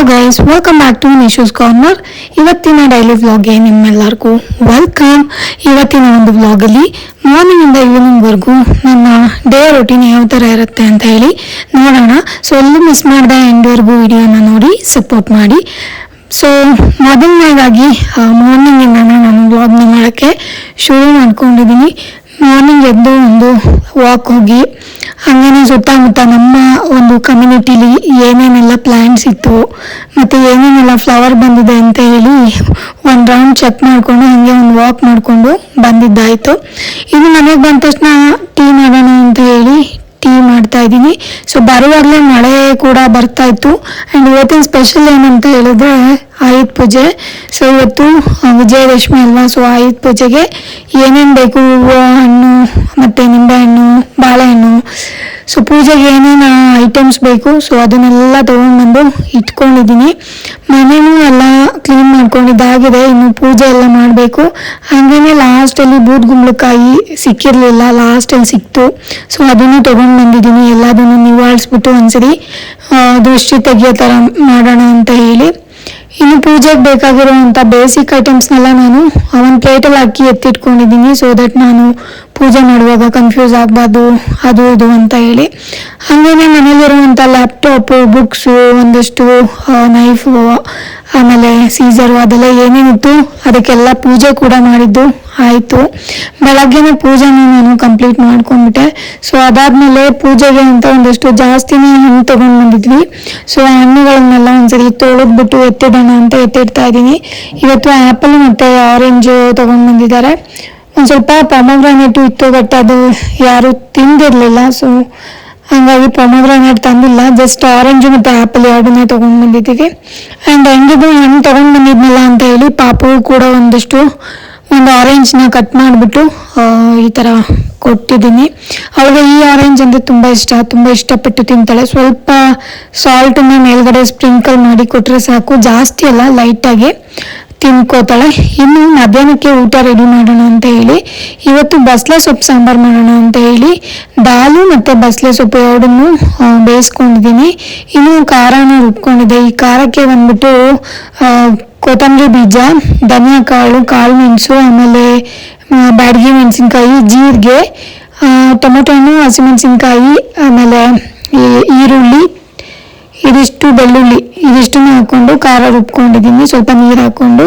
Hello guys welcome back to Nishu's corner ಇವತ್ತಿನ daily ವ್ಲಾಗ್ಗೆ ನಿಮ್ಮೆಲ್ಲರಿಗೂ ವೆಲ್ಕಮ್ ಇವತ್ತಿನ ಒಂದು ವ್ಲಾಗಲ್ಲಿ ಮಾರ್ನಿಂಗಿಂದ ಈವ್ನಿಂಗ್ವರೆಗೂ ನನ್ನ ಡೇ ರೊಟೀನ್ ಯಾವ ಥರ ಇರುತ್ತೆ ಅಂತ ಹೇಳಿ ನೋಡೋಣ. ಸೊ ಎಲ್ಲೂ ಮಿಸ್ ಮಾಡಿದೆ ಎಂಡ್ವರೆಗೂ ವಿಡಿಯೋನ ನೋಡಿ ಸಪೋರ್ಟ್ ಮಾಡಿ. ಸೊ ಮೊದಲನೇದಾಗಿ ಮಾರ್ನಿಂಗಿಂದ ನಾನು ವ್ಲಾಗ್ನ ಮಾಡೋಕ್ಕೆ ಶುರು ಮಾಡ್ಕೊಂಡಿದ್ದೀನಿ. ಮಾರ್ನಿಂಗ್ ಎದ್ದು ಒಂದು ವಾಕ್ ಹೋಗಿ, ಹಾಗೇನೆ ಸುತ್ತಮುತ್ತ ನಮ್ಮ ಒಂದು ಕಮ್ಯುನಿಟಿಲಿ ಏನೇನೆಲ್ಲ ಪ್ಲ್ಯಾಂಟ್ಸ್ ಇತ್ತು, ಮತ್ತು ಏನೇನೆಲ್ಲ ಫ್ಲವರ್ ಬಂದಿದೆ ಅಂತ ಹೇಳಿ ಒಂದು ರೌಂಡ್ ಚೆಕ್ ಮಾಡಿಕೊಂಡು ಹಾಗೆ ಒಂದು ವಾಕ್ ಮಾಡಿಕೊಂಡು ಬಂದಿದ್ದಾಯಿತು. ಇದು ಮನೆಗೆ ಬಂದ ತಕ್ಷಣ ಟೀ ಮಾಡೋಣ ಅಂತ ಹೇಳಿ ಟೀ ಮಾಡ್ತಾ ಇದ್ದೀನಿ. ಸೊ ಬರುವಾಗಲೇ ಮಳೆ ಕೂಡ ಬರ್ತಾ ಇತ್ತು. ಆ್ಯಂಡ್ ಇವತ್ತಿನ ಸ್ಪೆಷಲ್ ಏನಂತ ಹೇಳಿದ್ರೆ ಆಯುಧ ಪೂಜೆ. ಸೊ ಇವತ್ತು ವಿಜಯದಶಮಿ ಅಲ್ವಾ? ಸೊ ಆಯುಧ ಪೂಜೆಗೆ ಏನೇನು ಬೇಕು? ಹೂವು, ಹಣ್ಣು, ಮತ್ತು ನಿಂಬೆಹಣ್ಣು, ಬಾಳೆಹಣ್ಣು. ಸೊ ಪೂಜೆಗೆ ಏನೇನು ಐಟಮ್ಸ್ ಬೇಕು? ಸೊ ಅದನ್ನೆಲ್ಲ ತೊಗೊಂಡ್ಬಂದು ಇಟ್ಕೊಂಡಿದ್ದೀನಿ. ಮನೆಯೂ ಎಲ್ಲ ಕ್ಲೀನ್ ಮಾಡ್ಕೊಂಡಿದ್ದಾಗಿದೆ ಇನ್ನು ಪೂಜೆ ಎಲ್ಲ ಮಾಡಬೇಕು. ಹಾಗೇನೆ ಲಾಸ್ಟಲ್ಲಿ ಬೂದ್ ಗುಂಬಳಕಾಯಿ ಸಿಕ್ಕಿರಲಿಲ್ಲ. ಲಾಸ್ಟಲ್ಲಿ ಸಿಕ್ತು. ಸೊ ಅದನ್ನು ತೊಗೊಂಡು ಬಂದಿದ್ದೀನಿ ಎಲ್ಲದನ್ನು ನಿವಾಳಿಸ್ಬಿಟ್ಟು ಒಂದ್ಸರಿ ದೃಷ್ಟಿ ತೆಗಿಯೋ ಥರ ಮಾಡೋಣ ಅಂತ ಹೇಳಿ. ಇನ್ನು ಪೂಜೆಗೆ ಬೇಕಾಗಿರುವಂಥ ಬೇಸಿಕ್ ಐಟಮ್ಸ್ನೆಲ್ಲ ನಾನು ಒಂದು ಪ್ಲೇಟಲ್ಲಿ ಹಾಕಿ ಎತ್ತಿಟ್ಕೊಂಡಿದ್ದೀನಿ ಸೊ ದಟ್ ನಾನು ಪೂಜೆ ಮಾಡುವಾಗ ಕನ್ಫ್ಯೂಸ್ ಆಗಬಾರ್ದು, ಅದು ಇದು ಅಂತ ಹೇಳಿ. ಹಾಗೇನೆ ಮನೇಲಿರುವಂಥ ಲ್ಯಾಪ್ಟಾಪು ಬುಕ್ಸು ಒಂದಷ್ಟು ನೈಫು ಆಮೇಲೆ ಸೀಸರು ಅದೆಲ್ಲ ಏನೇನಿತ್ತು, ಅದಕ್ಕೆಲ್ಲ ಪೂಜೆ ಕೂಡ ಮಾಡಿದ್ದು, ಆಯಿತು. ಬೆಳಗ್ಗೆನೇ ಪೂಜೆ ನಾನು ಕಂಪ್ಲೀಟ್ ಮಾಡ್ಕೊಂಡ್ಬಿಟ್ಟೆ. ಸೊ ಅದಾದಮೇಲೆ ಪೂಜೆಗೆ ಅಂತ ಒಂದಷ್ಟು ಜಾಸ್ತಿನೇ ಹಣ್ಣು ತೊಗೊಂಡು ಬಂದಿದ್ವಿ ಸೊ ಹಣ್ಣುಗಳನ್ನೆಲ್ಲ ಒಂದ್ಸರಿ ತೊಳೆದ್ಬಿಟ್ಟು ಎತ್ತಿಡೋಣ ಅಂತ ಎತ್ತಿಡ್ತಾ ಇದ್ದೀನಿ. ಇವತ್ತು ಆ್ಯಪಲ್ ಮತ್ತು ಆರೆಂಜು ತೊಗೊಂಡು ಬಂದಿದ್ದಾರೆ ಒಂದು ಸ್ವಲ್ಪ ಪೊಮಗ್ರಾನೇಟು ಇತ್ತು ಬಟ್ ಅದು ಯಾರು ತಿಂದಿರಲಿಲ್ಲ. ಸೊ ಹಾಗಾಗಿ ಪೊಮಗ್ರಾನೇಟ್ ತಂದಿಲ್ಲ. ಜಸ್ಟ್ ಆರೆಂಜ್ ಮತ್ತು ಆ್ಯಪಲ್ ಎರಡನ್ನೇ ತೊಗೊಂಡು ಬಂದಿದ್ದೀವಿ. ಆ್ಯಂಡ್ ಹೆಂಗಿದ್ರು ಹಣ್ಣು ತೊಗೊಂಡು ಬಂದಿದ್ನಲ್ಲ ಅಂತ ಹೇಳಿ ಪಾಪು ಕೂಡ ಒಂದಷ್ಟು ಒಂದು ಆರೆಂಜ್ನ ಕಟ್ ಮಾಡಿಬಿಟ್ಟು ಈ ಥರ ಕೊಟ್ಟಿದ್ದೀನಿ. ಅವಳಿಗೆ ಈ ಆರೆಂಜ್ ಅಂದರೆ ತುಂಬ ಇಷ್ಟ. ತುಂಬ ಇಷ್ಟಪಟ್ಟು ತಿಂತಾಳೆ. ಸ್ವಲ್ಪ ಸಾಲ್ಟನ್ನ ಮೇಲ್ಗಡೆ ಸ್ಪ್ರಿಂಕಲ್ ಮಾಡಿ ಕೊಟ್ಟರೆ ಸಾಕು. ಜಾಸ್ತಿ ಅಲ್ಲ ಲೈಟಾಗಿ ತಿನ್ಕೋತಾಳೆ. ಇನ್ನು ಮಧ್ಯಾಹ್ನಕ್ಕೆ ಊಟ ರೆಡಿ ಮಾಡೋಣ ಅಂತ ಹೇಳಿ, ಇವತ್ತು ಬಸಳೆ ಸೊಪ್ಪು ಸಾಂಬಾರು ಮಾಡೋಣ ಅಂತ ಹೇಳಿ, ದಾಲು ಮತ್ತು ಬಸಳೆ ಸೊಪ್ಪು ಎರಡನ್ನೂ ಬೇಯಿಸ್ಕೊಂಡಿದ್ದೀನಿ. ಇನ್ನು ಖಾರನ ರುಬ್ಕೊಂಡಿದ್ದೆ. ಈ ಖಾರಕ್ಕೆ ಬಂದ್ಬಿಟ್ಟು ಕೊತ್ತಂಬರಿ ಬೀಜ, ಧನಿಯಾ ಕಾಳು ಕಾಳು ಮೆಣಸು, ಆಮೇಲೆ ಬಾಡಿಗೆ ಮೆಣಸಿನ್ಕಾಯಿ, ಜೀರಿಗೆ ಟೊಮೊಟೊ ಹಣ್ಣು, ಹಸಿಮೆಣಸಿನ್ಕಾಯಿ, ಆಮೇಲೆ ಈರುಳ್ಳಿ ಇದಿಷ್ಟು ಬೆಳ್ಳುಳ್ಳಿ ಇದಿಷ್ಟನ್ನು ಹಾಕೊಂಡು ಖಾರ ರುಬ್ಕೊಂಡಿದ್ದೀನಿ ಸ್ವಲ್ಪ ನೀರು ಹಾಕೊಂಡು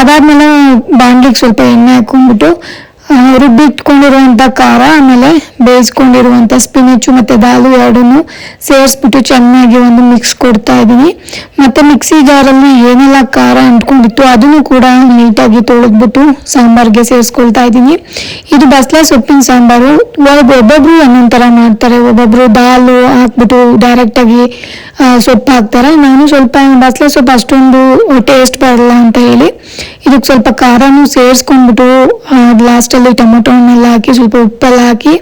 ಅದಾದ್ಮೇಲೆ ಬಾಂಡ್ಲಿಗೆ ಸ್ವಲ್ಪ ಎಣ್ಣೆ ಹಾಕೊಂಡ್ಬಿಟ್ಟು ಆ, ರುಬ್ಬಿಟ್ಕೊಂಡಿರುವಂಥ ಖಾರ, ಆಮೇಲೆ ಬೇಯಿಸ್ಕೊಂಡಿರುವಂಥ ಸ್ಪಿನಿಚು ಮತ್ತು ದಾಲು ಎರಡನ್ನೂ ಸೇರಿಸ್ಬಿಟ್ಟು ಚೆನ್ನಾಗಿ ಒಂದು ಮಿಕ್ಸ್ ಕೊಡ್ತಾ ಇದ್ದೀನಿ. ಮತ್ತು ಮಿಕ್ಸಿ ಜಾರಲ್ಲಿ ಏನೆಲ್ಲ ಖಾರ ಅಂಟ್ಕೊಂಡಿತ್ತು ಅದನ್ನು ಕೂಡ ನೀಟಾಗಿ ತೊಳೆದ್ಬಿಟ್ಟು ಸಾಂಬಾರ್ಗೆ ಸೇರಿಸ್ಕೊಳ್ತಾ ಇದ್ದೀನಿ. ಇದು ಬಸ್ಲೆ ಸೊಪ್ಪಿನ ಸಾಂಬಾರು. ಒಬ್ಬೊಬ್ಬರು ಒಂದೊಂದು ಥರ ಮಾಡ್ತಾರೆ. ಒಬ್ಬೊಬ್ಬರು ದಾಲು ಹಾಕ್ಬಿಟ್ಟು ಡೈರೆಕ್ಟಾಗಿ ಸೊಪ್ಪು ಹಾಕ್ತಾರೆ. ನಾನು ಸ್ವಲ್ಪ ಬಸ್ಲೆ ಸೊಪ್ಪು ಅಷ್ಟೊಂದು ಟೇಸ್ಟ್ ಬರಲ್ಲ ಅಂತ ಹೇಳಿ ಇದಕ್ಕೆ ಸ್ವಲ್ಪ ಖಾರನೂ ಸೇರಿಸ್ಕೊಂಡ್ಬಿಟ್ಟು ಲಾಸ್ಟಲ್ಲಿ ಟೊಮೊಟೊ ಹಣ್ಣೆಲ್ಲ ಹಾಕಿ ಸ್ವಲ್ಪ ಉಪ್ಪೆಲ್ಲ ಹಾಕಿ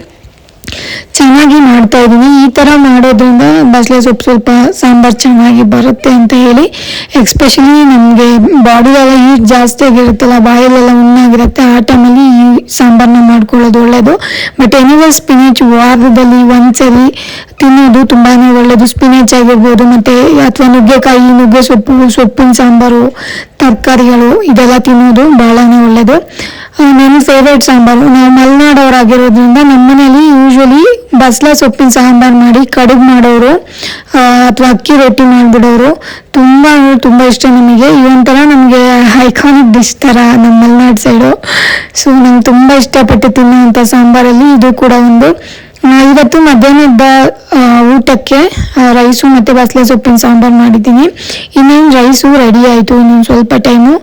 ಚೆನ್ನಾಗಿ ಮಾಡ್ತಾ ಇದ್ದೀನಿ. ಈ ಥರ ಮಾಡೋದ್ರಿಂದ ಬಸಳೆ ಸೊಪ್ಪು ಸ್ವಲ್ಪ ಸಾಂಬಾರು ಚೆನ್ನಾಗಿ ಬರುತ್ತೆ ಅಂತ ಹೇಳಿ ಎಕ್ಸ್ಪೆಷಲಿ ನಮಗೆ ಬಾಡಿಗೆಲ್ಲ ಹೀಟ್ ಜಾಸ್ತಿ ಆಗಿರುತ್ತಲ್ಲ, ಬಾಯಲ್ಲೆಲ್ಲ ಉಣ್ಣಾಗಿರುತ್ತೆ, ಆ ಟೈಮಲ್ಲಿ ಈ ಸಾಂಬಾರನ್ನ ಮಾಡ್ಕೊಳ್ಳೋದು ಒಳ್ಳೆಯದು ಬಟ್ ಎನಿವೇ ಸ್ಪಿನಾಚ್ ವಾರದಲ್ಲಿ ಒಂದ್ಸರಿ ತಿನ್ನೋದು ತುಂಬಾ ಒಳ್ಳೆಯದು ಸ್ಪಿನಾಚ್ ಆಗಿರ್ಬೋದು, ಮತ್ತು ಅಥವಾ ನುಗ್ಗೆಕಾಯಿ, ನುಗ್ಗೆ ಸೊಪ್ಪು, ಸೊಪ್ಪಿನ ಸಾಂಬಾರು, ತರಕಾರಿಗಳು, ಇದೆಲ್ಲ ತಿನ್ನೋದು ಭಾಳನೇ ಒಳ್ಳೆಯದು ನನ್ನ ಫೇವ್ರೇಟ್ ಸಾಂಬಾರು, ನಾವು ಮಲೆನಾಡವರಾಗಿರೋದ್ರಿಂದ ನಮ್ಮನೇಲಿ ಯೂಶ್ವಲಿ ಬಸ್ಲ ಸೊಪ್ಪಿನ ಸಾಂಬಾರು ಮಾಡಿ ಕಡುಬು ಮಾಡೋರು ಅಥವಾ ಅಕ್ಕಿ ರೊಟ್ಟಿ ಮಾಡಿಬಿಡೋರು ತುಂಬ ಅಂದರೆ ತುಂಬ ಇಷ್ಟ ನಮಗೆ. ಈ ಒಂಥರ ನಮಗೆ ಐಕಾನಿಕ್ ಡಿಶ್ ಥರ ನಮ್ಮ ಮಲೆನಾಡು ಸೈಡು ಸೊ ನಂಗೆ ತುಂಬ ಇಷ್ಟಪಟ್ಟು ತಿನ್ನುವಂಥ ಸಾಂಬಾರಲ್ಲಿ ಇದು ಕೂಡ ಒಂದು. ಇವತ್ತು ಮಧ್ಯಾಹ್ನದ ಊಟಕ್ಕೆ ರೈಸು ಮತ್ತು ಬಸಳೆ ಸೊಪ್ಪಿನ ಸಾಂಬಾರು ಮಾಡಿದ್ದೀನಿ. ಇನ್ನೇನು ರೈಸು ರೆಡಿ ಆಯಿತು, ಇನ್ನೊಂದು ಸ್ವಲ್ಪ ಟೈಮು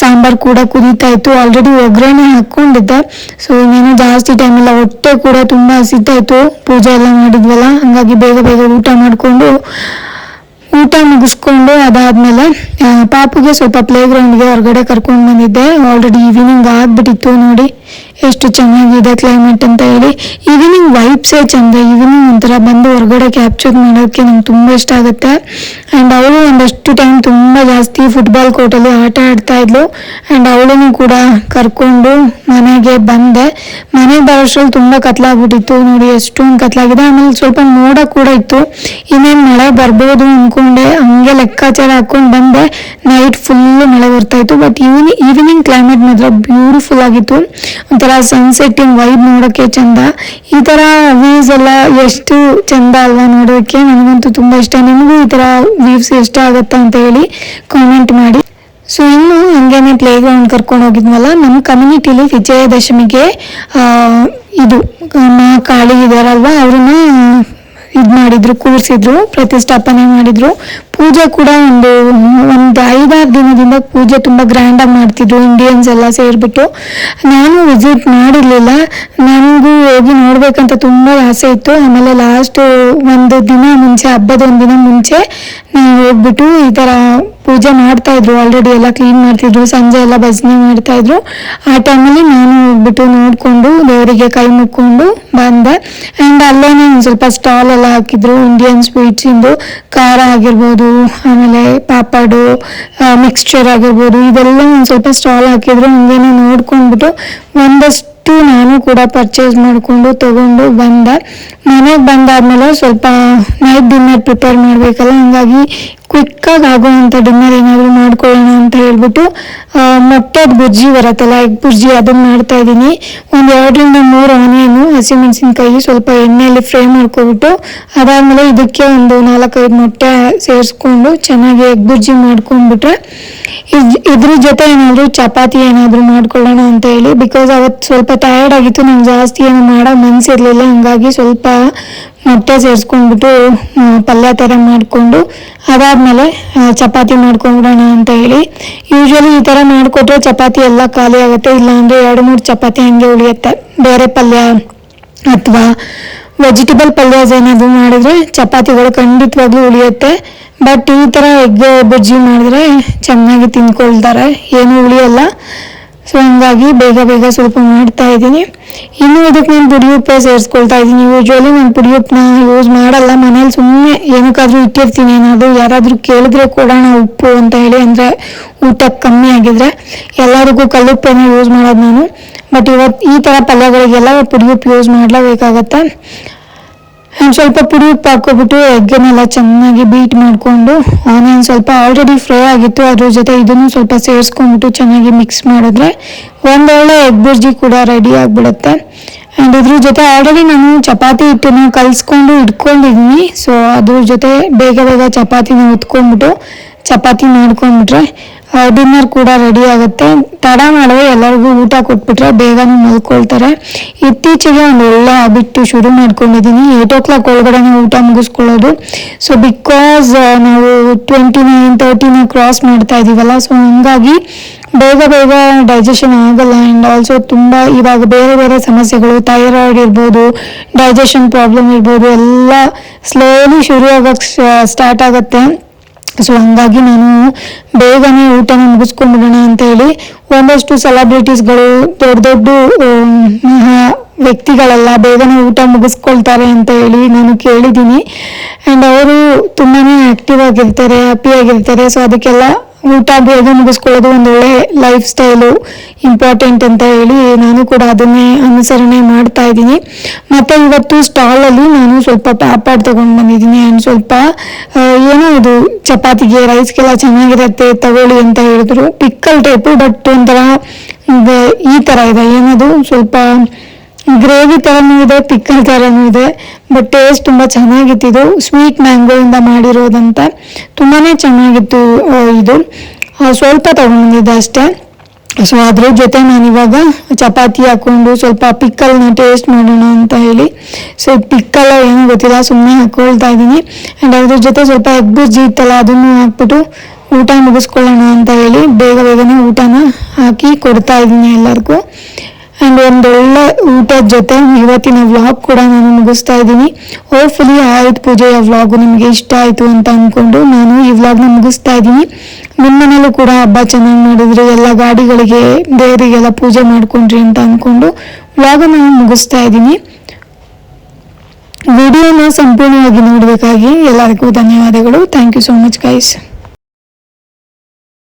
ಸಾಂಬಾರು ಕೂಡ ಕುದೀತಾ ಇತ್ತು. ಆಲ್ರೆಡಿ ಒಗ್ಗರಣೆ ಹಾಕ್ಕೊಂಡಿದ್ದೆ ಸೊ ಇನ್ನೇನು ಜಾಸ್ತಿ ಟೈಮಿಲ್ಲ ಹೊಟ್ಟೆ ಕೂಡ ತುಂಬ ಹಸಿತಾಯಿತು ಪೂಜೆ ಎಲ್ಲ ಮಾಡಿದ್ವಲ್ಲ, ಹಾಗಾಗಿ ಬೇಗ ಬೇಗ ಊಟ ಮಾಡಿಕೊಂಡು, ಊಟ ಮುಗಿಸ್ಕೊಂಡು ಅದಾದಮೇಲೆ ಪಾಪುಗೆ ಸ್ವಲ್ಪ ಪ್ಲೇ ಗ್ರೌಂಡ್ಗೆ ಹೊರಗಡೆ ಕರ್ಕೊಂಡು ಬಂದಿದ್ದೆ. ಆಲ್ರೆಡಿ ಈವ್ನಿಂಗ್ ಆಗಿಬಿಟ್ಟಿತ್ತು ನೋಡಿ. ಎಷ್ಟು ಚೆನ್ನಾಗಿದೆ ಕ್ಲೈಮೇಟ್ ಅಂತ ಹೇಳಿ. ಈವ್ನಿಂಗ್ ವೈಬ್ಸೇ ಚಂದ. ಈವ್ನಿಂಗ್ ಒಂಥರ ಬಂದು ಹೊರಗಡೆ ಕ್ಯಾಪ್ಚರ್ ಮಾಡೋಕ್ಕೆ ನಂಗೆ ತುಂಬ ಇಷ್ಟ ಆಗುತ್ತೆ. ಆ್ಯಂಡ್ ಅವಳು ಒಂದಷ್ಟು ಟೈಮ್ ತುಂಬ ಜಾಸ್ತಿ ಫುಟ್ಬಾಲ್ ಕೋರ್ಟಲ್ಲಿ ಆಟ ಆಡ್ತಾ ಇದ್ಲು. ಆ್ಯಂಡ್ ಅವಳನ್ನು ಕೂಡ ಕರ್ಕೊಂಡು ಮನೆಗೆ ಬಂದೆ. ಮನೆಗೆ ಬರೋಷ್ಟ್ರಲ್ಲಿ ತುಂಬ ಕತ್ಲಾಗ್ಬಿಟ್ಟಿತ್ತು ನೋಡಿ ಎಷ್ಟೊಂದು ಕತ್ಲಾಗಿದೆ ಆಮೇಲೆ ಸ್ವಲ್ಪ ಮೋಡ ಕೂಡ ಇತ್ತು. ಇನ್ನೇನು ಮಳೆ ಬರ್ಬೋದು ಅಂದ್ಕೊಂಡೆ ಹಂಗೆ ಲೆಕ್ಕಾಚಾರ ಹಾಕೊಂಡು ಬಂದೆ. ನೈಟ್ ಫುಲ್ಲು ಮಳೆ ಬರ್ತಾಯಿತ್ತು ಬಟ್ ಈವ್ನಿಂಗ್ ಈವ್ನಿಂಗ್ ಕ್ಲೈಮೇಟ್ ಮಾತ್ರ ಬ್ಯೂಟಿಫುಲ್ ಆಗಿತ್ತು. ಒಂಥರ ಸನ್ಸೆಟ್ಟಿನ ವೈಬ್ ನೋಡೋಕ್ಕೆ ಚಂದ. ಈ ಥರ ವ್ಯೂಸ್ ಎಲ್ಲ ಎಷ್ಟು ಚಂದ ಅಲ್ವಾ ನೋಡೋಕ್ಕೆ ನನಗಂತೂ ತುಂಬ ಇಷ್ಟ. ನಿಮಗೂ ಈ ಥರ ವ್ಯೂಸ್ ಇಷ್ಟ ಆಗುತ್ತಾ ಅಂತ ಹೇಳಿ ಕಾಮೆಂಟ್ ಮಾಡಿ. ಸೊ ಇನ್ನು ಹಂಗೇನೆ ಪ್ಲೇ ಗ್ರೌಂಡ್ ಕರ್ಕೊಂಡು ಹೋಗಿದ್ವಲ್ಲ, ನಮ್ಮ ಕಮ್ಯುನಿಟಿಲಿ ವಿಜಯದಶಮಿಗೆ ಇದು, ಮಾ ಕಾಳಿ ಇದಾರಲ್ವಾ, ಅವ್ರನ್ನ ಇದು ಮಾಡಿದ್ರು, ಕೂರಿಸಿದ್ರು, ಪ್ರತಿಷ್ಠಾಪನೆ ಮಾಡಿದ್ರು. ಪೂಜೆ ಕೂಡ ಒಂದು ಒಂದು ಐದಾರು ದಿನದಿಂದ ಪೂಜೆ ತುಂಬ ಗ್ರ್ಯಾಂಡಾಗಿ ಮಾಡ್ತಿದ್ರು ಇಂಡಿಯನ್ಸ್ ಎಲ್ಲ ಸೇರಿಬಿಟ್ಟು. ನಾನು ವಿಸಿಟ್ ಮಾಡಿರಲಿಲ್ಲ. ನನಗೂ ಹೋಗಿ ನೋಡ್ಬೇಕಂತ ತುಂಬ ಆಸೆ ಇತ್ತು. ಆಮೇಲೆ ಲಾಸ್ಟ್ ಒಂದು ದಿನ ಮುಂಚೆ, ಹಬ್ಬದ ಒಂದು ದಿನ ಮುಂಚೆ ನಾನು ಹೋಗ್ಬಿಟ್ಟು ಈ ಥರ ಪೂಜೆ ಮಾಡ್ತಾ ಇದ್ರು. ಆಲ್ರೆಡಿ ಎಲ್ಲ ಕ್ಲೀನ್ ಮಾಡ್ತಿದ್ರು. ಸಂಜೆ ಎಲ್ಲ ಭಜನೆ ಮಾಡ್ತಾ ಇದ್ರು. ಆ ಟೈಮಲ್ಲಿ ನಾನು ಹೋಗ್ಬಿಟ್ಟು ನೋಡಿಕೊಂಡು, ದೇವರಿಗೆ ಕೈ ಮುಕ್ಕೊಂಡು ಬಂದೆ. ಆ್ಯಂಡ್ ಅಲ್ಲೇ ಒಂದು ಸ್ವಲ್ಪ ಸ್ಟಾಲ್ ಎಲ್ಲ ಹಾಕಿದ್ರು. ಇಂಡಿಯನ್ ಸ್ವೀಟ್ಸಿಂದು ಖಾರ ಆಗಿರ್ಬೋದು ಆಮೇಲೆ ಪಾಪಡು ಮಿಕ್ಸ್ಚರ್ ಆಗಿರ್ಬೋದು ಇದೆಲ್ಲ ಒಂದು ಸ್ವಲ್ಪ ಸ್ಟಾಲ್ ಹಾಕಿದ್ರು ಹಂಗೇನೆ ನೋಡ್ಕೊಂಡ್ಬಿಟ್ಟು ಒಂದಷ್ಟು ನಾನು ಕೂಡ ಪರ್ಚೇಸ್ ಮಾಡಿಕೊಂಡು ತಗೊಂಡು ಬಂದೆ ಮನೆಗೆ ಬಂದಾದ್ಮೇಲೆ ಸ್ವಲ್ಪ ನೈಟ್ ಡಿನ್ನರ್ ಪ್ರಿಪೇರ್ ಮಾಡಬೇಕಲ್ಲ ಹಂಗಾಗಿ ಕ್ವಿಕ್ಕಾಗಿ ಆಗುವಂಥ ಡಿನ್ನರ್ ಏನಾದರೂ ಮಾಡ್ಕೊಳ್ಳೋಣ ಅಂತ ಹೇಳ್ಬಿಟ್ಟು ಮೊಟ್ಟೆದ ಬುರ್ಜಿ ಬರತ್ತಲ್ಲ, ಎಗ್ ಬುರ್ಜಿ ಅದನ್ನು ಮಾಡ್ತಾ ಇದ್ದೀನಿ ಒಂದು ಎರಡರಿಂದ ಮೂರು ಆನಿಯನ್ನು ಹಸಿಮೆಣಸಿನ್ಕಾಯಿ ಸ್ವಲ್ಪ ಎಣ್ಣೆಯಲ್ಲಿ ಫ್ರೈ ಮಾಡ್ಕೊಬಿಟ್ಟು, ಅದಾದಮೇಲೆ ಇದಕ್ಕೆ ಒಂದು ನಾಲ್ಕೈದು ಮೊಟ್ಟೆ ಸೇರಿಸ್ಕೊಂಡು ಚೆನ್ನಾಗಿ ಎಗ್ ಬುರ್ಜಿ ಮಾಡ್ಕೊಂಡ್ಬಿಟ್ರೆ, ಇದ್- ಇದ್ರ ಜೊತೆ ಏನಾದರೂ ಚಪಾತಿ ಏನಾದರೂ ಮಾಡ್ಕೊಳ್ಳೋಣ ಅಂತ ಹೇಳಿ ಬಿಕಾಸ್ ಅವತ್ತು ಸ್ವಲ್ಪ ಟಯರ್ಡ್ ಆಗಿತ್ತು, ನಂಗೆ ಜಾಸ್ತಿ ಏನು ಮಾಡೋ ಮನ್ಸಿರ್ಲಿಲ್ಲ, ಹಂಗಾಗಿ ಸ್ವಲ್ಪ ಮೊಟ್ಟೆ ಸೇರಿಸ್ಕೊಂಡ್ಬಿಟ್ಟು ಪಲ್ಯ ಥರ ಮಾಡಿಕೊಂಡು, ಅದಾದಮೇಲೆ ಚಪಾತಿ ಮಾಡ್ಕೊಂಡ್ಬಿಡೋಣ ಅಂತ ಹೇಳಿ. ಯೂಶ್ವಲಿ ಈ ಥರ ಮಾಡಿಕೊಟ್ರೆ ಚಪಾತಿ ಎಲ್ಲ ಖಾಲಿ ಆಗುತ್ತೆ, ಇಲ್ಲಾಂದರೆ ಎರಡು ಮೂರು ಚಪಾತಿ ಹಂಗೆ ಉಳಿಯುತ್ತೆ. ಬೇರೆ ಪಲ್ಯ ಅಥವಾ ವೆಜಿಟೇಬಲ್ ಪಲ್ಯಸ್ ಏನಾದರೂ ಮಾಡಿದ್ರೆ ಚಪಾತಿಗಳು ಖಂಡಿತವಾಗ್ಲೂ ಉಳಿಯುತ್ತೆ. ಬಟ್ ಈ ಥರ ಎಗ್ ಬಜ್ಜಿ ಮಾಡಿದ್ರೆ ಚೆನ್ನಾಗಿ ತಿನ್ಕೊಳ್ತಾರೆ. ಏನೂ ಉಳಿಯಲ್ಲ. ಸೊ ಹಂಗಾಗಿ ಬೇಗ ಬೇಗ ಸ್ವಲ್ಪ ಮಾಡ್ತಾ ಇದ್ದೀನಿ. ಇನ್ನು ಇದಕ್ಕೆ ನಾನು ಪುಡಿ ಉಪ್ಪೇ ಸೇರಿಸ್ಕೊಳ್ತಾ ಇದ್ದೀನಿ. ಯೂಶ್ವಲಿ ನಾನು ಪುಡಿ ಉಪ್ಪನ್ನ ಯೂಸ್ ಮಾಡಲ್ಲ. ಮನೇಲಿ ಸುಮ್ಮನೆ ಏನಕ್ಕಾದ್ರೂ ಇಟ್ಟಿರ್ತೀನಿ. ಏನಾದರೂ ಯಾರಾದರೂ ಕೇಳಿದ್ರೆ ಕೊಡೋಣ ಉಪ್ಪು ಅಂತ ಹೇಳಿ. ಅಂದರೆ ಊಟ ಕಮ್ಮಿ ಆಗಿದ್ರೆ ಎಲ್ಲರಿಗೂ ಕಲ್ಲುಪ್ಪೇನೆ ಯೂಸ್ ಮಾಡೋದು ನಾನು. ಬಟ್ ಇವತ್ತು ಈ ಥರ ಪಲ್ಯಗಳಿಗೆಲ್ಲ ಪುಡಿ ಉಪ್ಪು ಯೂಸ್ ಮಾಡಲೇಬೇಕಾಗತ್ತೆ. ಸ್ವಲ್ಪ ಪುಡಿ ಉಪ್ಪು ಹಾಕೋಬಿಟ್ಟು ಎಗ್ಗನ್ನೆಲ್ಲ ಚೆನ್ನಾಗಿ ಬೀಟ್ ಮಾಡಿಕೊಂಡು ಆನಿಯನ್ ಸ್ವಲ್ಪ ಆಲ್ರೆಡಿ ಫ್ರೈ ಆಗಿತ್ತು, ಅದ್ರ ಜೊತೆ ಇದನ್ನು ಸ್ವಲ್ಪ ಸೇರಿಸ್ಕೊಂಡ್ಬಿಟ್ಟು ಚೆನ್ನಾಗಿ ಮಿಕ್ಸ್ ಮಾಡಿದ್ರೆ ಒಂದೊಳ್ಳೆ ಎಗ್ ಬುರ್ಜಿ ಕೂಡ ರೆಡಿ ಆಗಿಬಿಡುತ್ತೆ. ಆ್ಯಂಡ್ ಇದ್ರ ಜೊತೆ ಆಲ್ರೆಡಿ ನಾನು ಚಪಾತಿ ಹಿಟ್ಟನ್ನ ಕಲಿಸ್ಕೊಂಡು ಇಟ್ಕೊಂಡಿದ್ದೀನಿ ಸೊ ಅದ್ರ ಜೊತೆ ಬೇಗ ಬೇಗ ಚಪಾತಿನ ಉತ್ಕೊಂಡ್ಬಿಟ್ಟು, ಚಪಾತಿ ಮಾಡ್ಕೊಂಡ್ಬಿಟ್ರೆ ಡಿನ್ನರ್ ಕೂಡ ರೆಡಿ ಆಗುತ್ತೆ. ತಡ ಮಾಡಿದ್ರೆ ಎಲ್ಲರಿಗೂ ಊಟ ಕೊಟ್ಬಿಟ್ರೆ ಬೇಗನೆ ಮಲ್ಕೊಳ್ತಾರೆ. ಇತ್ತೀಚೆಗೆ ಒಂದು ಒಳ್ಳೆ ಹ್ಯಾಬಿಟ್ ಶುರು ಮಾಡ್ಕೊಂಡಿದ್ದೀನಿ. ಏಯ್ಟ್ ಓ ಕ್ಲಾಕ್ ಒಳಗಡೆ ಊಟ ಮುಗಿಸ್ಕೊಳ್ಳೋದು. ಸೊ ಬಿಕಾಸ್ ನಾವು ಟ್ವೆಂಟಿ ನೈನ್ ತರ್ಟಿನ ಕ್ರಾಸ್ ಮಾಡ್ತಾ ಇದೀವಲ್ಲ ಸೊ ಹಂಗಾಗಿ ಬೇಗ ಬೇಗ ಡೈಜೆಷನ್ ಆಗಲ್ಲ ಆ್ಯಂಡ್ ಆಲ್ಸೋ ತುಂಬ ಇವಾಗ ಬೇರೆ ಬೇರೆ ಸಮಸ್ಯೆಗಳು ಥೈರಾಯ್ಡ್ ಇರ್ಬೋದು ಡೈಜೆಷನ್ ಪ್ರಾಬ್ಲಮ್ ಇರ್ಬೋದು, ಎಲ್ಲ ಸ್ಲೋಲಿ ಶುರು ಆಗೋಕೆ ಸ್ಟಾರ್ಟ್ ಆಗುತ್ತೆ. ಸೊ ಹಂಗಾಗಿ ನಾನು ಬೇಗನೆ ಊಟನ ಮುಗಿಸ್ಕೊಂಡ್ಬಿಡೋಣ ಅಂತ ಹೇಳಿ ಒಂದಷ್ಟು ಸೆಲೆಬ್ರಿಟೀಸ್ಗಳು ದೊಡ್ಡ ದೊಡ್ಡ ವ್ಯಕ್ತಿಗಳೆಲ್ಲ ಬೇಗನೆ ಊಟ ಮುಗಿಸ್ಕೊಳ್ತಾರೆ ಅಂತ ಹೇಳಿ ನಾನು ಕೇಳಿದ್ದೀನಿ. ಆ್ಯಂಡ್ ಅವರು ತುಂಬಾ ಆ್ಯಕ್ಟಿವ್ ಆಗಿರ್ತಾರೆ ಹ್ಯಾಪಿ ಆಗಿರ್ತಾರೆ. ಸೊ ಅದಕ್ಕೆಲ್ಲ ಊಟ ಬೇಗ ಮುಗಿಸ್ಕೊಳ್ಳೋದು ಒಂದು ಒಳ್ಳೆ ಲೈಫ್ ಸ್ಟೈಲು ಇಂಪಾರ್ಟೆಂಟ್ ಅಂತ ಹೇಳಿ ನಾನು ಕೂಡ ಅದನ್ನೇ ಅನುಸರಣೆ ಮಾಡ್ತಾ ಇದ್ದೀನಿ. ಮತ್ತು ಇವತ್ತು ಸ್ಟಾಲಲ್ಲಿ ನಾನು ಸ್ವಲ್ಪ ಪ್ಯಾಪಾಡ್ ತೊಗೊಂಡು ಬಂದಿದ್ದೀನಿ ಆ್ಯಂಡ್ ಸ್ವಲ್ಪ ಏನೋ ಇದು ಚಪಾತಿಗೆ ರೈಸ್ಗೆಲ್ಲ ಚೆನ್ನಾಗಿರುತ್ತೆ ತಗೊಳ್ಳಿ ಅಂತ ಹೇಳಿದ್ರು. ಪಿಕ್ಕಲ್ ಟೈಪು ಬಟ್ ಒಂಥರ ಈ ಥರ ಇದೆ. ಏನದು? ಸ್ವಲ್ಪ ಗ್ರೇವಿ ಥರನೂ ಇದೆ ಪಿಕ್ಕಲ್ ಥರನೂ ಇದೆ ಬಟ್ ಟೇಸ್ಟ್ ತುಂಬ ಚೆನ್ನಾಗಿತ್ತು ಇದು. ಸ್ವೀಟ್ ಮ್ಯಾಂಗೋಯಿಂದ ಮಾಡಿರೋದಂತ ತುಂಬಾ ಚೆನ್ನಾಗಿತ್ತು ಇದು. ಸ್ವಲ್ಪ ತೊಗೊಂಡಿದ್ದೆ ಅಷ್ಟೇ. ಸೊ ಅದ್ರ ಜೊತೆ ನಾನಿವಾಗ ಚಪಾತಿ ಹಾಕೊಂಡು ಸ್ವಲ್ಪ ಪಿಕ್ಕಲ್ನ ಟೇಸ್ಟ್ ಮಾಡೋಣ ಅಂತ ಹೇಳಿ. ಸೊ ಪಿಕ್ಕಲ್ ಏನೂ ಗೊತ್ತಿಲ್ಲ ಸುಮ್ಮನೆ ಹಾಕ್ಕೊಳ್ತಾ ಇದ್ದೀನಿ. ಆ್ಯಂಡ್ ಅದ್ರ ಜೊತೆ ಸ್ವಲ್ಪ ಎಗ್ ಬುಜ್ಜಿ ಇತ್ತಲ್ಲ, ಅದನ್ನು ಹಾಕ್ಬಿಟ್ಟು ಊಟ ಮುಗಿಸ್ಕೊಳ್ಳೋಣ ಅಂತ ಹೇಳಿ ಬೇಗ ಬೇಗನೆ ಊಟನ ಹಾಕಿ ಕೊಡ್ತಾ ಇದ್ದೀನಿ ಎಲ್ಲರಿಗೂ. ಆ್ಯಂಡ್ ಒಂದೊಳ್ಳೆ ಊಟದ ಜೊತೆ ಇವತ್ತಿನ ವ್ಲಾಗ್ ಕೂಡ ನಾನು ಮುಗಿಸ್ತಾ ಇದ್ದೀನಿ. ಹೋಪ್ಫುಲಿ ಆಯುಧ ಪೂಜೆಯ ವ್ಲಾಗು ನಿಮಗೆ ಇಷ್ಟ ಆಯಿತು ಅಂತ ಅಂದ್ಕೊಂಡು ನಾನು ಈ ವ್ಲಾಗ್ನ ಮುಗಿಸ್ತಾ ಇದ್ದೀನಿ. ನಿಮ್ಮ ಮನೇಲೂ ಕೂಡ ಹಬ್ಬ ಚೆನ್ನಾಗಿ ಮಾಡಿದ್ರಿ ಎಲ್ಲ ಗಾಡಿಗಳಿಗೆ, ದೇವರಿಗೆಲ್ಲ ಪೂಜೆ ಮಾಡ್ಕೊಂಡ್ರಿ ಅಂತ ಅಂದ್ಕೊಂಡು ವ್ಲಾಗನ್ನು ನಾನು ಮುಗಿಸ್ತಾ ಇದ್ದೀನಿ. ವಿಡಿಯೋನ ಸಂಪೂರ್ಣವಾಗಿ ನೋಡಬೇಕಾಗಿ ಎಲ್ಲರಿಗೂ ಧನ್ಯವಾದಗಳು. Thank you so much guys